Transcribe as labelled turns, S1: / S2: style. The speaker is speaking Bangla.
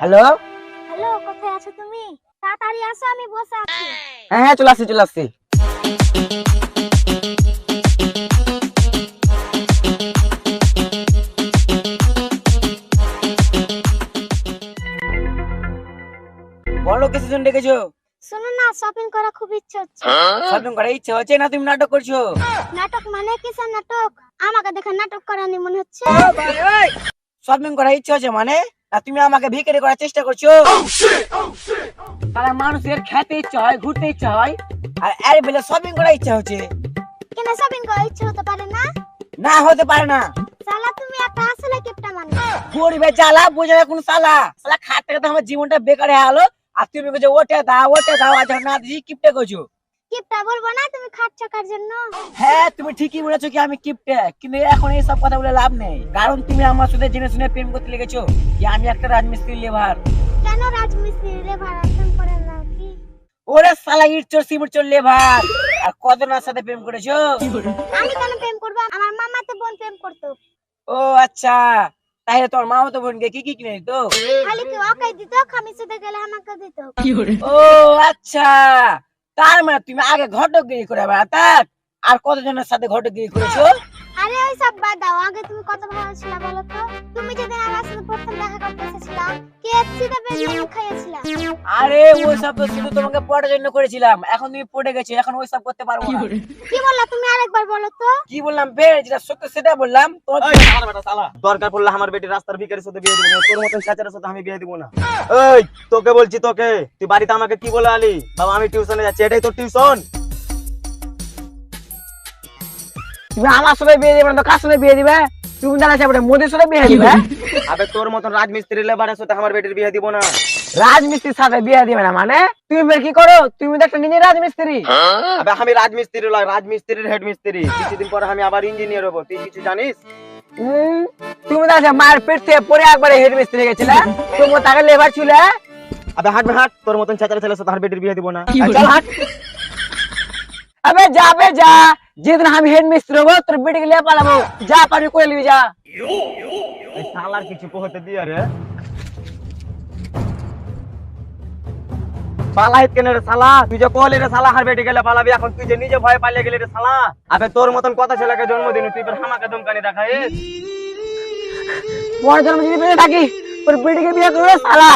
S1: হ্যালো?
S2: হ্যালো কোথায় আছো তুমি? তাড়াতাড়ি আসো আমি বসে আছি।
S1: হ্যাঁ হ্যাঁ চলে আসছি চলে আসছি। বলো কিছু জন ডেকেছো
S2: শোনো না শপিং করা খুব ইচ্ছে হচ্ছে।
S1: শপিং করার ইচ্ছে হচ্ছে না তুমি নাটক করছ?
S2: নাটক মানে কিসের নাটক? আমাকে দেখে নাটক করানি মনে হচ্ছে।
S1: শপিং করার ইচ্ছে হচ্ছে মানে? আর তুমি আমাকে ভিখারি করার চেষ্টা করছ? তারা মানুষের খেতে ইচ্ছা হয় ঘুরতে ইচ্ছা হয় আর এর বেলে শপিং করার ইচ্ছা হচ্ছে।
S2: কেন শপিং করার ইচ্ছে হতে পারে না?
S1: না হতে পারে না।
S2: সালা তুমি একটা আসলে কিপটা মানুষ।
S1: গরিবের জ্বালা বোঝা না কোন সালা সালা খাটতে খাটতে আমার জীবনটা বেকার হয়ে গেলো। আর তুমি বলছো ওটা দাও ওটা দাও আজ না দিছি কিপটে করছ?
S2: কিপটা বলব না? তুমি খাচ্ছ কার জন্য?
S1: হ্যাঁ তুমি ঠিকই বলেছ কি আমি কিপটে। কিন্তু এখন এইসব কথা বলে লাভ নেই। কারণ তুমি আমার সাথে জেনে শুনে প্রেম করতে লেগেছো যে আমি একটা রাজমিস্ত্রি লেবার।
S2: কেন রাজমিস্ত্রি লেবার? একদম করে না কি?
S1: ওরে সালা ইট চোর সিমেন্ট লেবার। আর কজনের সাথে প্রেম করেছ?
S2: আমি কেন প্রেম করব? আমার মামা তো বোন প্রেম করতো।
S1: ও আচ্ছা। তাহলে তোমার মামা তো বোনকে কি কি কিনে দিত
S2: খালি কি ওকে দিত খামি সাথে গেলে আমাকে দিত।
S1: ও আচ্ছা। তার মানে তুমি আগে ঘটক গিরি করে বেড়াতা। আর কতজনের সাথে ঘটক গিরি করেছ?
S2: আরে ওই সব বাদ দাও। আগে তুমি কত ভালো ছিল বলো তো? তুমি যেদিন আমার সাথে প্রথম দেখা করতে এসেছিলাম কেএফসিতে বিরিয়ানি খাইয়েছিলাম?
S1: আরে ওই সব তো শুধু তোমাকে পড়ার জন্য করেছিলাম। এখন তুমি পড়ে গেছো এখন ওই সব করতে পারব না।
S2: কি বললা তুমি আরেকবার বলো তো?
S1: কি বললাম বের যেটা সত্য সেটা বললাম।
S3: শালা বেটা, শালা। দরকার পড়লে আমার বেটি রাস্তার ভিখারির সাথে বিয়ে দিব না তোর মতন সাচারের সাথে আমি বিয়ে দিব না। এই তোকে বলছি তোকে তুই বাড়িতে আমাকে কি বলে আলি? বাবা আমি টিউশনে যাচ্ছি এটাই তোর টিউশন
S1: তুমি আমার সাথে বিয়ে দিবে না কার সাথে বিয়ে দিবে? তুমি জানা চাপড়ে মোদির সাথে বিয়ে দিবে?
S3: আবে তোর মতন রাজমিস্ত্রি লেবারের সাথে আমার বেটির বিয়ে দিব না।
S1: রাজমিস্ত্রির সাথে বিয়ে দিবে না মানে? তুমি বের কি করো? তুমি তো একটা নিজে রাজমিস্ত্রি।
S3: আবে আমি রাজমিস্ত্রি লয় রাজমিস্ত্রির হেড মিস্ত্রি কিছুদিন পরে আমি আবার ইঞ্জিনিয়ার হব তুই কিছু জানিস?
S1: তুমি আছে মায়ের পেট থেকে পরে একবারে হেড মিস্ত্রি গেছিলে। তুমি তাকে লেবার ছিল
S3: আবে হাঁটবে হাঁট তোর মতন চাচার ছেলের সাথে আমার বেটির বিয়ে দিব না।
S1: চল হাট। আবে যাবে যা। যেদিন আমি হেড মিস্ত্রি হব তোর বেটিকে লিয়ে পালাবো। যা পারবি করে নিবি যা।
S3: শালার কিছু কহতে দিয়ে রে। পালাইত কেন রে শালা? তুই যে কহলি রে শালা হার বেটি গেলে পালাবি এখন তুই যে নিজে ভয় পালিয়ে গেলি রে শালা? আবে তোর মতন কথা ছেলেকে জন্ম দিন তুই ফের হামাকে দমকানি দেখাইস?
S1: পরের জন্ম যদি বেঁচে থাকি তোর বেটিকে বিয়ে করবে সালা